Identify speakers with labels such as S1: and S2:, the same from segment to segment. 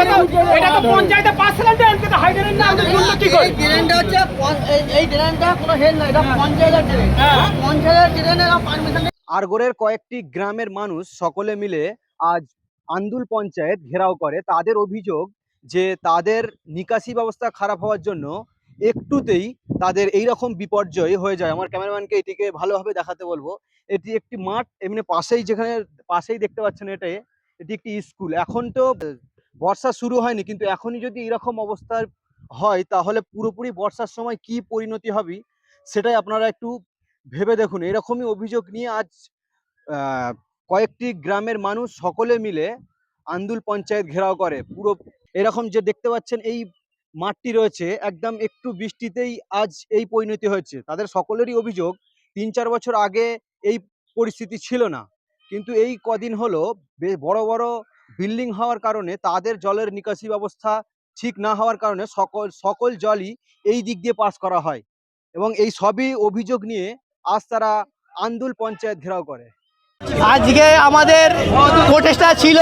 S1: এটা তো পঞ্চায়েতে পাঁচ সালের ড্রেন কিন্তু হাই ড্রেন না আমাদের জন্য কি করে?
S2: ড্রেনটা হচ্ছে এই- এই ড্রেনটা কোনো হেড না এটা পঞ্চায়েতের ড্রেন
S1: হ্যাঁ।
S2: পঞ্চায়েতের ড্রেনে পারমিশন
S3: আরগোড়ের কয়েকটি গ্রামের মানুষ সকলে মিলে আজ আন্দুল পঞ্চায়েত ঘেরাও করে। তাদের অভিযোগ যে তাদের নিকাশি ব্যবস্থা খারাপ হওয়ার জন্য একটুতেই তাদের এই রকম বিপর্যয় হয়ে যায়। আমার ক্যামেরাম্যানকে এটিকে ভালোভাবে দেখাতে বলব। এটি একটি মাঠ এমনি পাশেই যেখানে পাশেই দেখতে পাচ্ছেন এটা এটি একটি স্কুল। এখন তো বর্ষা শুরু হয়নি, কিন্তু এখনই যদি এরকম অবস্থার হয়, তাহলে পুরোপুরি বর্ষার সময় কি পরিণতি হবে, সেটাই আপনারা একটু ভেবে দেখুন। এরকমই অভিযোগ নিয়ে আজ কয়েকটি গ্রামের মানুষ সকলে মিলে আন্দুল পঞ্চায়েত ঘেরাও করে। পুরো, এরকম যে দেখতে পাচ্ছেন, এই মাঠটি রয়েছে, একদম একটু বৃষ্টিতেই আজ এই পরিণতি হয়েছে। তাদের সকলেরই অভিযোগ, তিন চার বছর আগে এই পরিস্থিতি ছিল না। কিন্তু এই কদিন হলো বড় বড় বিল্ডিং হওয়ার কারণে তাদের জলের নিকাশি ব্যবস্থা ঠিক না হওয়ার কারণে সকল সকল জলই এই দিক দিয়ে পাস করা হয়। এবং এই সবই অভিযোগ নিয়ে আজ তারা আন্দুল পঞ্চায়েত ঘেরাও করে।
S4: আজকে আমাদের প্রচেষ্টা ছিল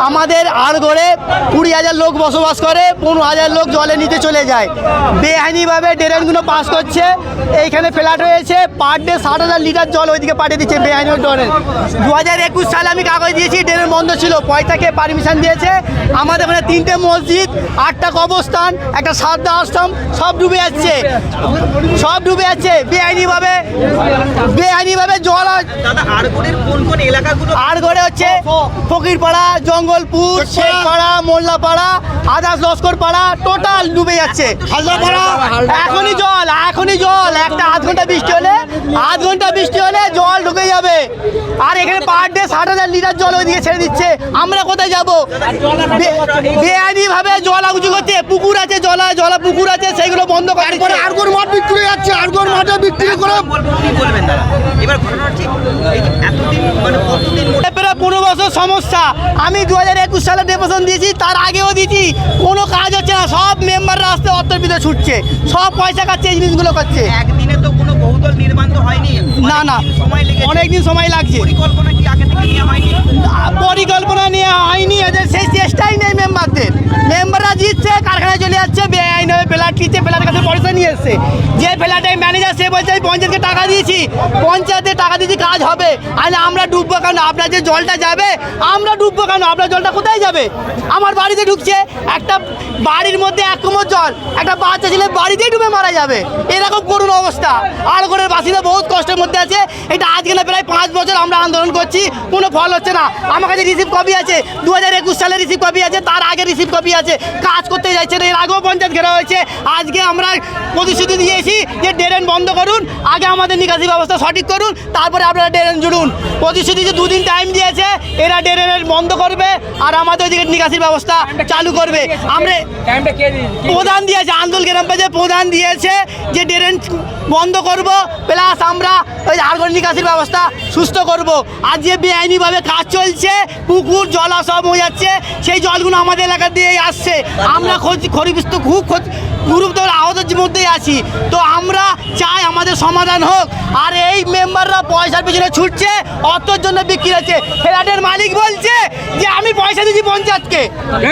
S4: আমাদের আর আড়গড়ে কুড়ি হাজার লোক বসবাস করে, পনেরো হাজার লোক জলে নিতে চলে যায়। বেআইনিভাবে ড্রেনগুলো পাস করছে, এইখানে ফ্ল্যাট হয়েছে, পার ডে ষাট হাজার লিটার জল ওইদিকে পাঠিয়ে দিচ্ছে বেআইনি ড্রেন। দু হাজার একুশ সালে আমি কাগজ দিয়েছি, ড্রেন বন্ধ ছিল, পয়সাকে পারমিশন দিয়েছে। আমাদের এখানে তিনটে মসজিদ, আটটা কবরস্থান, একটা সারদা আশ্রম, সব ডুবে যাচ্ছে। সব ডুবে যাচ্ছে। বেআইনিভাবে বেআইনিভাবে জল আ-
S5: দাদা আরগোড়ের কোন কোন এলাকাগুলো?
S4: আর গড়ে হচ্ছে ফকিরপাড়া জঙ্গলপুর শেখপাড়া মোল্লাপাড়া আদাস লস্কর পাড়া টোটাল ডুবে যাচ্ছে। এখনই জল এখনই জল। একটা আধ ঘণ্টা বৃষ্টি হলে আধ ঘণ্টা বৃষ্টি হলে জল ঢুকে যাবে। আর এখানে পার ডে ষাট হাজার লিটার জল ওইদিকে ছেড়ে দিচ্ছে। আমরা কোথায় যাব? বেআইনি ভাবে জল আগুচু করছে পুকুর আছে জলা জলা পুকুর আছে সেগুলো বন্ধ করে
S6: মাঠ বিক্রি করে
S5: বলবেন দাদা? এবার ঘটনা এই এতদিন মানে কতদিন
S4: প্রায় পনেরো বছর সমস্যা। আমি দু হাজার একুশ সালে দিয়েছি তার আগেও দিয়েছি। কোনো কাজ হচ্ছে না সব মেম্বাররা আসতে অর্থের ছুটছে। সব পয়সা খাচ্ছে এই জিনিসগুলো করছে।
S5: একদিনে তো কোনো বহুতল নির্মাণ তো হয়নি।
S4: না না
S5: অনেকদিন সময় লেগেছে। পরিকল্পনা কি আগে থেকে নেওয়া হয়নি?
S4: পরিকল্পনা নিয়ে হয়নি এদের সেই চেষ্টাই নেই মেম্বারদের মেম্বাররা জিতছে কারখানায় চলে যাচ্ছে বেআইনভাবে ফ্ল্যাট ফ্ল্যাটের কাছে পয়সা নিয়ে এসছে? যে ফ্ল্যাটের ম্যানেজার সে বলছে, আমি পঞ্চায়েতকে টাকা দিয়েছি। পঞ্চায়েতে টাকা দিয়েছি, কাজ হবে। আর আমরা ডুববো কেন? আপনার যে জলটা যাবে, আমরা ডুববো কেন? আপনার জলটা কোথায় যাবে? আমার বাড়িতে ঢুকছে। একটা বাড়ির মধ্যে এক কোমর জল, একটা বাচ্চা ছেলে বাড়িতেই ডুবে মারা যাবে। এরকম করুণ অবস্থা। আর করে বাসিন্দা বহুত কষ্টের মধ্যে আছে। এটা আজকে না প্রায় পাঁচ বছর আমরা আন্দোলন করছি। কোনো ফল হচ্ছে না। আমার কাছে রিসিভ কপি আছে। দু হাজার একুশ সালে রিসিভ কপি আছে। তার আগে রিসিভ কপি আছে। কাজ করতে যাচ্ছে না। এর আগেও পঞ্চায়েত ঘেরা হয়েছে। আজকে আমরা প্রতিশ্রুতি দিয়েছি যে ড্রেন বন্ধ করুন আগে আমাদের নিকাশি ব্যবস্থা সঠিক করুন তারপরে আপনারা ড্রেন জুড়ুন। প্রতিশ্রুতি যে দুদিন টাইম দিয়েছে এরা ড্রেনের বন্ধ করবে আর আমাদের ওইদিকে নিকাশির ব্যবস্থা চালু করবে। আমরা? প্রধান দিয়েছে আন্দোল গ্রাম পঞ্চায়েত প্রধান দিয়েছে যে ড্রেন বন্ধ করব প্লাস আমরা ওই আর্গন নিকাশির ব্যবস্থা সুস্থ করব। আর যে বেআইনিভাবে কাজ চলছে পুকুর জলা সব হয়ে যাচ্ছে সেই জলগুলো আমাদের এলাকা দিয়েই আসছে। আমরা খরিবিস্ত খুব খোঁজ গুরুত্ব আহতের মধ্যেই আছি। তো আমরা চাই আমাদের সমাধান হোক। আর এই মেম্বাররা পয়সার পিছনে ছুটছে অর্থর জন্য বিক্রি হচ্ছে। ফ্ল্যাটের মালিক বলছে যে আমি পয়সা দিচ্ছি পঞ্চায়েতকে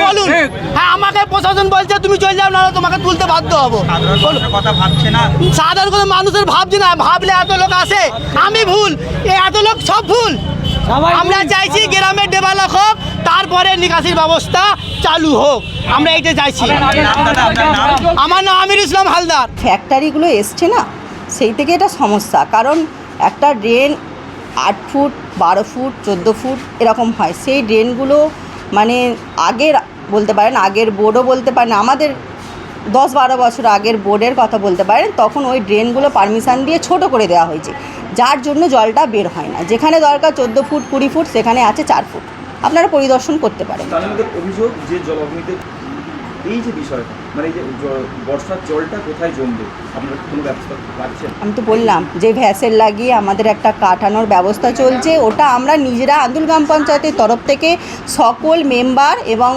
S4: বলুন। হ্যাঁ। আমাকে প্রশাসন বলছে তুমি চলে যাও না তোমাকে তুলতে বাধ্য হব।
S5: সাধারণ ভাবছে না?
S4: সাধারণ কোনো মানুষের ভাবছি না। ভাবলে এত লোক আসে আমি ভুল। এ এত লোক সব ভুল। আমরা চাইছি গ্রামের ডেভেলপ হোক তারপরে নিকাশির ব্যবস্থা চালু হোক। আমরা এইটা চাইছি।
S5: নাম দাদা আপনার নাম
S4: আমার নাম আমির ইসলাম হালদার।
S7: ফ্যাক্টরিগুলো এসছে না? সেই থেকে এটা সমস্যা। কারণ একটা ড্রেন আট ফুট বারো ফুট চোদ্দ ফুট এরকম হয়। সেই ড্রেনগুলো মানে আগের বলতে পারেন আগের বোর্ডও বলতে পারেন আমাদের দশ বারো বছর আগের বোর্ডের কথা বলতে পারেন তখন ওই ড্রেনগুলো পারমিশন দিয়ে ছোট করে দেওয়া হয়েছে। যার জন্য জলটা বের হয় না। যেখানে দরকার চোদ্দ ফুট কুড়ি ফুট সেখানে আছে চার ফুট। আপনারা পরিদর্শন করতে পারেন।
S8: অভিযোগ যে জলাভূমিতে এই যে বিষয়টা মানে এই যে বর্ষার জলটা কোথায় জমবে? আপনারা কোনো ব্যবস্থা পাচ্ছেন
S7: আমি তো বললাম যে ভ্যাসেল লাগিয়ে আমাদের একটা কাটানোর ব্যবস্থা চলছে। ওটা আমরা নিজেরা আন্দুল গ্রাম পঞ্চায়েতের তরফ থেকে সকল মেম্বার এবং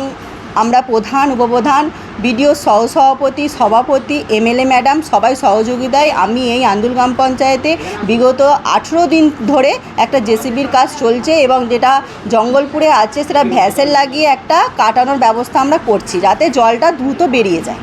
S7: আমরা প্রধান উপপ্রধান বিডিও সহসভাপতি, সভাপতি, এমএলএ ম্যাডাম সবাই সহযোগিতায় আমি এই আন্দুল গ্রাম পঞ্চায়েতে বিগত আঠেরো দিন ধরে একটা জেসিবির কাজ চলছে এবং যেটা জঙ্গলপুরে আছে সেটা ভ্যাসেল লাগিয়ে একটা কাটানোর ব্যবস্থা আমরা করছি, যাতে জলটা দ্রুত বেরিয়ে যায়।